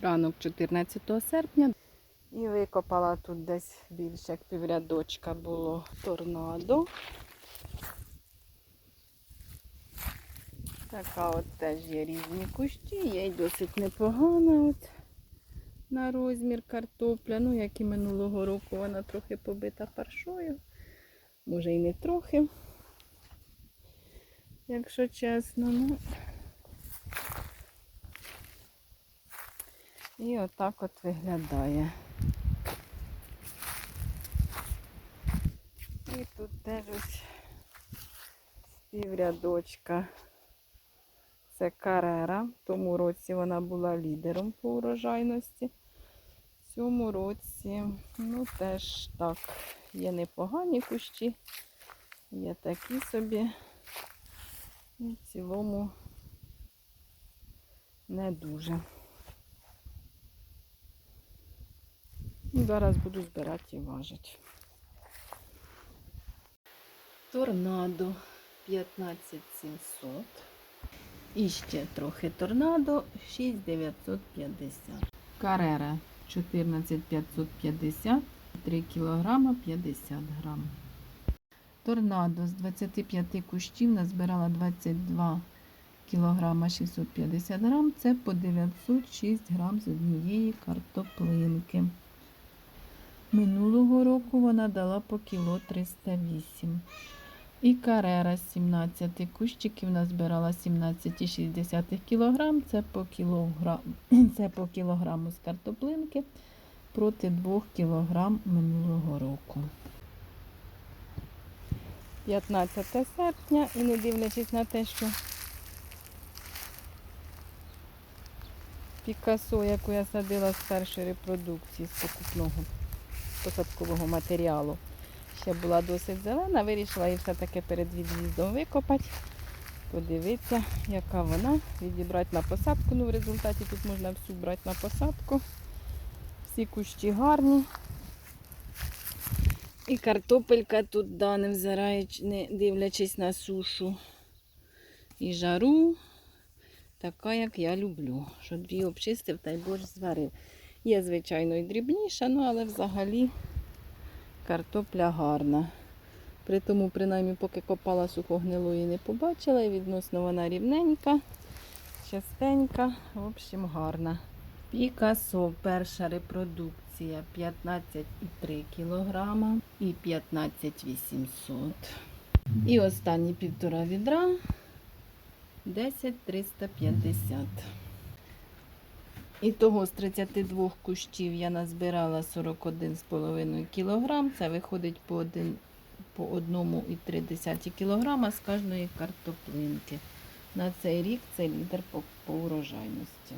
ранок 14 серпня. І викопала тут десь більше як піврядочка було торнадо. Така от теж є різні кущі, є й досить непогана от на розмір картопля. Ну, як і минулого року, вона трохи побита паршою. Може і не трохи, якщо чесно. Ну. І отак от виглядає. І тут теж ось з піврядочка. Це карера. В тому році вона була лідером по урожайності. В цьому році, ну, теж так, є непогані кущі, є такі собі. І в цілому не дуже. Зараз буду збирати і важити. Торнадо 15700. І ще трохи торнадо 6950. Карера 14550, 3 кг 50 грам. Торнадо з 25 кущів назбирала 22 кг 650 грам. Це по 906 грам з однієї картоплинки. Минулого року вона дала по кіло 308. І карера з 17 кущиків назбирала 17,6 кг. Це по, кілограм, це по кілограму з картоплинки проти 2 кг минулого року. 15 серпня і не дивлячись на те, що Пікасо, яку я садила з першої репродукції з покупного посадкового матеріалу, ще була досить зелена, вирішила її все-таки перед від'їздом викопати, подивитися, яка вона, відібрати на посадку. Ну, в результаті тут можна всю брати на посадку. Всі кущі гарні. І картопелька тут, да, не взираючи, не дивлячись на сушу і жару, така, як я люблю. Що дві обчистив та й борщ зварив. Є, звичайно, і дрібніша, ну, але взагалі картопля гарна. При тому, принаймні, поки копала сухогнилої, не побачила. І відносно вона рівненька, частенька, в общем, гарна. Пікасо, перша репродукція 15,3 кг і 15,800. І останні півтора відра 10,350. І того з 32 кущів я назбирала 41,5 кг. Це виходить по, по 1,3 кг з кожної картоплинки. На цей рік це лідер по, по урожайності.